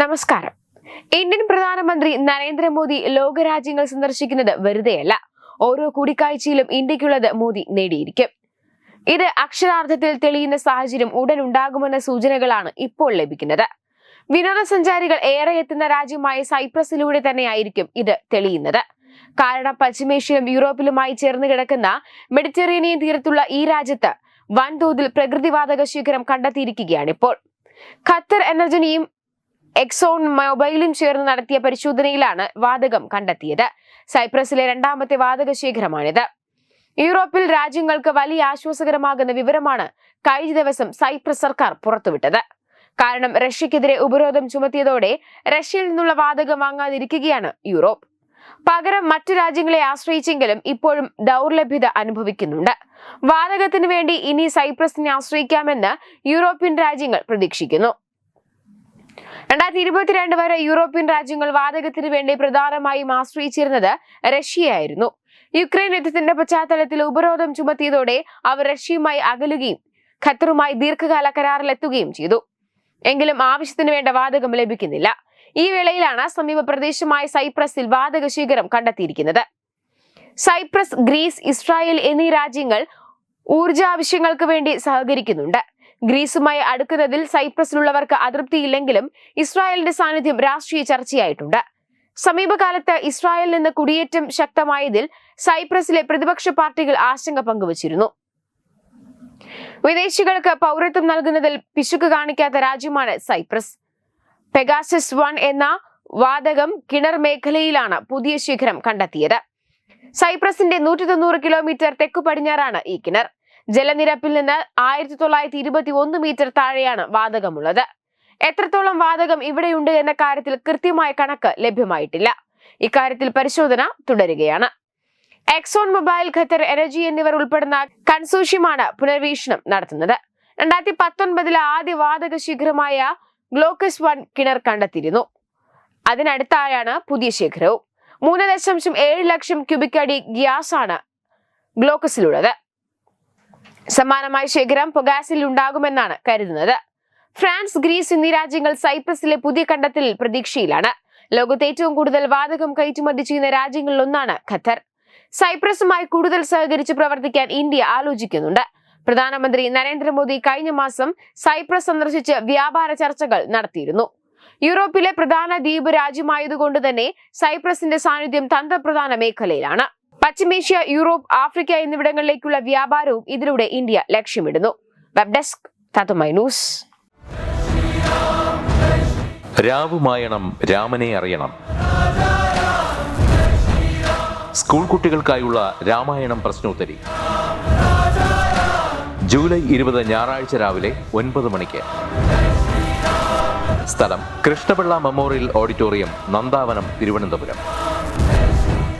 നമസ്കാരം. ഇന്ത്യൻ പ്രധാനമന്ത്രി നരേന്ദ്രമോദി ലോകരാജ്യങ്ങൾ സന്ദർശിക്കുന്നത് വെറുതെയല്ല. ഓരോ കൂടിക്കാഴ്ചയിലും ഇന്ത്യക്കുള്ളത് മോദി നേടിയിരിക്കും. ഇത് അക്ഷരാർത്ഥത്തിൽ തെളിയുന്ന സാഹചര്യം ഉടൻ ഉണ്ടാകുമെന്ന സൂചനകളാണ് ഇപ്പോൾ ലഭിക്കുന്നത്. വിനോദസഞ്ചാരികൾ ഏറെ എത്തുന്ന രാജ്യമായ സൈപ്രസിലൂടെ തന്നെയായിരിക്കും ഇത് തെളിയുന്നത്. കാരണം പശ്ചിമേഷ്യയിലും യൂറോപ്പിലുമായി ചേർന്ന് കിടക്കുന്ന മെഡിറ്ററേനിയൻ തീരത്തുള്ള ഈ രാജ്യത്ത് വൻതോതിൽ പ്രകൃതിവാതക ശേഖരം കണ്ടെത്തിയിരിക്കുകയാണ് ഇപ്പോൾ ഖത്തർ എനർജനിയും എക്സോൺ മൊബൈലും ചേർന്ന് നടത്തിയ പരിശോധനയിലാണ് വാതകം കണ്ടെത്തിയത്. സൈപ്രസിലെ രണ്ടാമത്തെ വാതക ശേഖരമാണിത്. യൂറോപ്പിൽ രാജ്യങ്ങൾക്ക് വലിയ ആശ്വാസകരമാകുന്ന വിവരമാണ് കഴിഞ്ഞ ദിവസം സൈപ്രസ് സർക്കാർ പുറത്തുവിട്ടത്. കാരണം റഷ്യക്കെതിരെ ഉപരോധം ചുമത്തിയതോടെ റഷ്യയിൽ നിന്നുള്ള വാതകം വാങ്ങാതിരിക്കുകയാണ് യൂറോപ്പ്. പകരം മറ്റു രാജ്യങ്ങളെ ആശ്രയിച്ചെങ്കിലും ഇപ്പോഴും ദൗർലഭ്യത അനുഭവിക്കുന്നുണ്ട്. വാതകത്തിന് വേണ്ടി ഇനി സൈപ്രസിനെ ആശ്രയിക്കാമെന്ന് യൂറോപ്യൻ രാജ്യങ്ങൾ പ്രതീക്ഷിക്കുന്നു. രണ്ടായിരത്തി ഇരുപത്തിരണ്ട് വരെ യൂറോപ്യൻ രാജ്യങ്ങൾ വാതകത്തിന് വേണ്ടി പ്രധാനമായും ആശ്രയിച്ചിരുന്നത് റഷ്യയായിരുന്നു. യുക്രൈൻ യുദ്ധത്തിന്റെ പശ്ചാത്തലത്തിൽ ഉപരോധം ചുമത്തിയതോടെ അവർ റഷ്യയുമായി അകലുകയും ഖത്തറുമായി ദീർഘകാല കരാറിലെത്തുകയും ചെയ്തു. എങ്കിലും ആവശ്യത്തിന് വേണ്ട വാതകം ലഭിക്കുന്നില്ല. ഈ വേളയിലാണ് സമീപ പ്രദേശമായ സൈപ്രസിൽ വാതക ശേഖരം കണ്ടെത്തിയിരിക്കുന്നത്. സൈപ്രസ് ഗ്രീസ് ഇസ്രായേൽ എന്നീ രാജ്യങ്ങൾ ഊർജാവശ്യങ്ങൾക്ക് വേണ്ടി സഹകരിക്കുന്നുണ്ട്. ഗ്രീസുമായി അടുക്കുന്നതിൽ സൈപ്രസിലുള്ളവർക്ക് അതൃപ്തിയില്ലെങ്കിലും ഇസ്രായേലിന്റെ സാന്നിധ്യം രാഷ്ട്രീയ ചർച്ചയായിട്ടുണ്ട്. സമീപകാലത്ത് ഇസ്രായേലിൽ നിന്ന് കുടിയേറ്റം ശക്തമായതിൽ സൈപ്രസിലെ പ്രതിപക്ഷ പാർട്ടികൾ ആശങ്ക പങ്കുവച്ചിരുന്നു. വിദേശികൾക്ക് പൗരത്വം നൽകുന്നതിൽ പിശുക്ക് കാണിക്കാത്ത രാജ്യമാണ് സൈപ്രസ്. പെഗാസസ് വൺ എന്ന വാതകം കിണർ മേഖലയിലാണ് പുതിയ ശിഖരം കണ്ടെത്തിയത്. സൈപ്രസിന്റെ നൂറ്റി തൊണ്ണൂറ് കിലോമീറ്റർ തെക്കു പടിഞ്ഞാറാണ് ഈ കിണർ. ജലനിരപ്പിൽ നിന്ന് ആയിരത്തി തൊള്ളായിരത്തി ഇരുപത്തി ഒന്ന് മീറ്റർ താഴെയാണ് വാതകമുള്ളത്. എത്രത്തോളം വാതകം ഇവിടെയുണ്ട് എന്ന കാര്യത്തിൽ കൃത്യമായ കണക്ക് ലഭ്യമായിട്ടില്ല. ഇക്കാര്യത്തിൽ പരിശോധന തുടരുകയാണ്. എക്സോൺ മൊബൈൽ ഖത്തർ എനർജി എന്നിവർ ഉൾപ്പെടുന്ന കൺസോഷ്യമാണ് പുനർവീക്ഷണം നടത്തുന്നത്. രണ്ടായിരത്തി പത്തൊൻപതിലെ ആദ്യ വാതക ശിഖരമായ ഗ്ലോക്കസ് വൺ കിണർ കണ്ടെത്തിയിരുന്നു. അതിനടുത്തായാണ് പുതിയ ശിഖരവും. മൂന്ന് ദശാംശം ഏഴ് ലക്ഷം ക്യൂബിക് അടി ഗ്യാസ് ആണ് ഗ്ലോക്കസിലുള്ളത്. സമാനമായ ശേഖരം പൊഗാസിൽ ഉണ്ടാകുമെന്നാണ് കരുതുന്നത്. ഫ്രാൻസ് ഗ്രീസ് എന്നീ രാജ്യങ്ങൾ സൈപ്രസിലെ പുതിയ കണ്ടത്തിൽ പ്രതീക്ഷയിലാണ്. ലോകത്ത് ഏറ്റവും കൂടുതൽ വാതകം കയറ്റുമതി ചെയ്യുന്ന രാജ്യങ്ങളിൽ ഒന്നാണ് ഖത്തർ. സൈപ്രസുമായി കൂടുതൽ സഹകരിച്ച് പ്രവർത്തിക്കാൻ ഇന്ത്യ ആലോചിക്കുന്നുണ്ട്. പ്രധാനമന്ത്രി നരേന്ദ്രമോദി കഴിഞ്ഞ മാസം സൈപ്രസ് സന്ദർശിച്ച് വ്യാപാര ചർച്ചകൾ നടത്തിയിരുന്നു. യൂറോപ്പിലെ പ്രധാന ദ്വീപ് രാജ്യമായതുകൊണ്ട് തന്നെ സൈപ്രസിന്റെ സാന്നിധ്യം തന്ത്രപ്രധാന മേഖലയിലാണ്. പശ്ചിമേഷ്യ യൂറോപ്പ് ആഫ്രിക്ക എന്നിവിടങ്ങളിലേക്കുള്ള വ്യാപാരവും ഇതിലൂടെ ഇന്ത്യ ലക്ഷ്യമിടുന്നു. വെബ് ഡെസ്ക് തത്തുമൈ ന്യൂസ് രാവുമായണം രാമനെ അറിയണം. സ്കൂൾ കുട്ടികൾക്കായുള്ള രാമായണം പ്രശ്നോത്തരി. ജൂലൈ ഇരുപത് ഞായറാഴ്ച രാവിലെ ഒൻപത് മണിക്ക്. സ്ഥലം കൃഷ്ണപിള്ള മെമ്മോറിയൽ ഓഡിറ്റോറിയം നന്ദാവനം തിരുവനന്തപുരം.